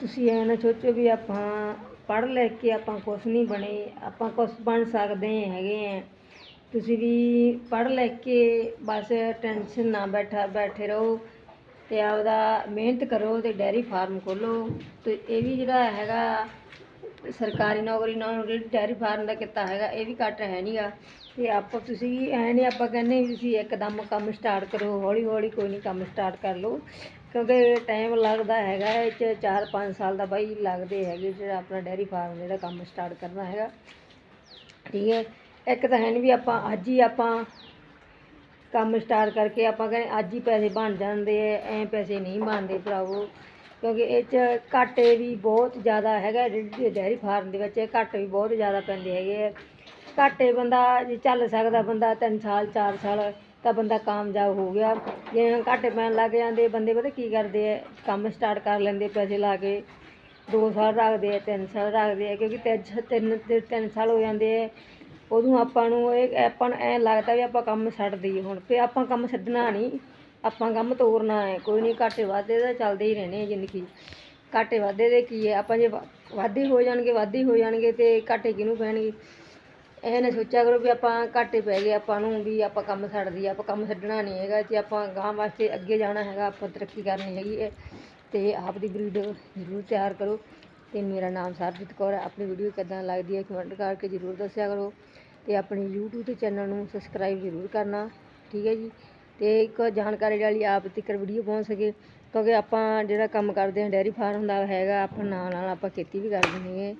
ਤੁਸੀਂ ਐ ਨਾ ਸੋਚੋ ਵੀ ਆਪਾਂ ਪੜ੍ਹ ਲਿਖ ਕੇ ਆਪਾਂ ਕੁਛ ਨਹੀਂ ਬਣੇ, ਆਪਾਂ ਕੁਛ ਬਣ ਸਕਦੇ ਹੈਗੇ ਹੈ ਤੁਸੀਂ ਵੀ ਪੜ੍ਹ ਲਿਖ ਕੇ ਬਸ ਟੈਨਸ਼ਨ ਨਾ ਬੈਠਾ, ਬੈਠੇ ਰਹੋ ਅਤੇ ਆਪਦਾ ਮਿਹਨਤ ਕਰੋ ਅਤੇ ਡੈਰੀ ਫਾਰਮ ਖੋਲੋ ਅਤੇ ਇਹ ਵੀ ਜਿਹੜਾ ਹੈਗਾ, ਸਰਕਾਰੀ ਨੌਕਰੀ ਨਾਲ ਜਿਹੜੀ ਡੈਰੀ ਫਾਰਮ ਦਾ ਕਿੱਤਾ ਹੈਗਾ, ਇਹ ਵੀ ਘੱਟ ਹੈ ਨਹੀਂਗਾ ਅਤੇ ਆਪਾਂ ਤੁਸੀਂ ਐਂ ਨਹੀਂ ਆਪਾਂ ਕਹਿੰਦੇ ਵੀ ਤੁਸੀਂ ਇੱਕਦਮ ਕੰਮ ਸਟਾਰਟ ਕਰੋ ਹੌਲੀ ਹੌਲੀ ਕੋਈ ਨਹੀਂ ਕੰਮ ਸਟਾਰਟ ਕਰ ਲਓ। ਕਿਉਂਕਿ ਟਾਈਮ ਲੱਗਦਾ ਹੈਗਾ ਇਹ 'ਚ 4-5 ਸਾਲ ਦਾ ਬਾਈ ਲੱਗਦੇ ਹੈਗੇ ਜਿਹੜਾ ਆਪਣਾ ਡੈਰੀ ਫਾਰਮ ਜਿਹੜਾ ਕੰਮ ਸਟਾਰਟ ਕਰਨਾ ਹੈਗਾ। ਠੀਕ ਹੈ, ਇੱਕ ਤਾਂ ਹੈ ਨਹੀਂ ਵੀ ਆਪਾਂ ਅੱਜ ਹੀ ਆਪਾਂ ਕੰਮ ਸਟਾਰਟ ਕਰਕੇ ਆਪਾਂ ਕਹਿੰਦੇ ਅੱਜ ਹੀ ਪੈਸੇ ਬਣ ਜਾਂਦੇ ਐ ਐ ਪੈਸੇ ਨਹੀਂ ਬਣਦੇ ਭਰਾਵੋ। ਕਿਉਂਕਿ ਇਹ 'ਚ ਘਾਟੇ ਵੀ ਬਹੁਤ ਜ਼ਿਆਦਾ ਹੈਗਾ, ਜਿਹੜੀ ਡੈਰੀ ਫਾਰਮ ਦੇ ਵਿੱਚ ਘਾਟੇ ਵੀ ਬਹੁਤ ਜ਼ਿਆਦਾ ਪੈਂਦੇ ਹੈਗੇ ਆ ਘਾਟੇ ਬੰਦਾ ਜੇ ਚੱਲ ਸਕਦਾ ਬੰਦਾ 3 ਸਾਲ 4 ਸਾਲ ਤਾਂ ਬੰਦਾ ਕਾਮਯਾਬ ਹੋ ਗਿਆ। ਜੇ ਘਾਟੇ ਪੈਣ ਲੱਗ ਜਾਂਦੇ, ਬੰਦੇ ਪਤਾ ਕੀ ਕਰਦੇ ਆ? ਕੰਮ ਸਟਾਰਟ ਕਰ ਲੈਂਦੇ, ਪੈਸੇ ਲਾ ਕੇ। ਦੋ ਸਾਲ ਰੱਖਦੇ ਆ, ਤਿੰਨ ਸਾਲ ਰੱਖਦੇ ਆ, ਕਿਉਂਕਿ ਤਿੰਨ ਤਿੰਨ ਤਿੰਨ- ਤਿੰਨ ਸਾਲ ਹੋ ਜਾਂਦੇ ਆ। ਉਦੋਂ ਆਪਾਂ ਨੂੰ ਇਹ, ਆਪਾਂ ਨੂੰ ਐਂ ਲੱਗਦਾ ਵੀ ਆਪਾਂ ਕੰਮ ਛੱਡ ਦਈਏ ਹੁਣ। ਫਿਰ ਆਪਾਂ ਕੰਮ ਛੱਡਣਾ ਨਹੀਂ। ਆਪਾਂ ਕੰਮ ਤੋਰਨਾ ਹੈ। ਕੋਈ ਨਹੀਂ, ਘਾਟੇ ਵਾਧੇ ਤਾਂ ਚੱਲਦੇ ਹੀ ਰਹਿਣੇ ਜ਼ਿੰਦਗੀ। ਘਾਟੇ ਵਾਧੇ ਦੇ ਕੀ ਹੈ? ਆਪਾਂ ਜੇ ਵਾ- ਵਾਧੇ ਹੋ ਜਾਣਗੇ, ਵਾਧੇ ਹੋ ਜਾਣਗੇ ਤੇ ਘਾਟੇ ਕਿਹਨੂੰ ਪੈਣਗੇ? ਇਹ ਨਾ ਸੋਚਿਆ ਕਰੋ ਵੀ ਆਪਾਂ ਘਾਟੇ ਪੈ ਗਏ, ਆਪਾਂ ਨੂੰ ਵੀ ਆਪਾਂ ਕੰਮ ਛੱਡ ਦਈਏ, ਆਪਾਂ ਕੰਮ ਛੱਡਣਾ ਨਹੀਂ ਹੈਗਾ, ਜੇ ਆਪਾਂ ਗਾਂ ਵਾਸਤੇ ਅੱਗੇ ਜਾਣਾ ਹੈਗਾ, ਆਪਾਂ ਤਰੱਕੀ ਕਰਨੀ ਹੈਗੀ ਹੈ। ਤੇ ਆਪ ਦੀ ਬਰੀਡ ਜ਼ਰੂਰ ਤਿਆਰ ਕਰੋ ਤੇ ਮੇਰਾ ਨਾਮ ਸਰਬਜੀਤ ਕੌਰ ਹੈ। ਆਪਣੀ ਵੀਡੀਓ ਕਿੱਦਾਂ ਲੱਗਦੀ ਹੈ ਕਮੈਂਟ ਕਰਕੇ ਜ਼ਰੂਰ ਦੱਸਿਆ ਕਰੋ ਤੇ ਆਪਣੇ YouTube ਤੇ ਚੈਨਲ ਨੂੰ ਸਬਸਕ੍ਰਾਈਬ ਜ਼ਰੂਰ ਕਰਨਾ, ਠੀਕ ਹੈ ਜੀ। ਤੇ ਇੱਕ ਜਾਣਕਾਰੀ ਵਾਲੀ ਆਪ ਤੱਕ ਵੀਡੀਓ ਪਹੁੰਚ ਸਕੇ, ਕਿਉਂਕਿ ਆਪਾਂ ਜਿਹੜਾ ਕੰਮ ਕਰਦੇ ਹਾਂ ਡੈਰੀ ਫਾਰਮ ਦਾ ਹੈਗਾ, ਆਪਾਂ ਨਾਲ ਨਾਲ ਆਪਾਂ ਖੇਤੀ ਵੀ ਕਰਦੇ ਹੈਗੇ।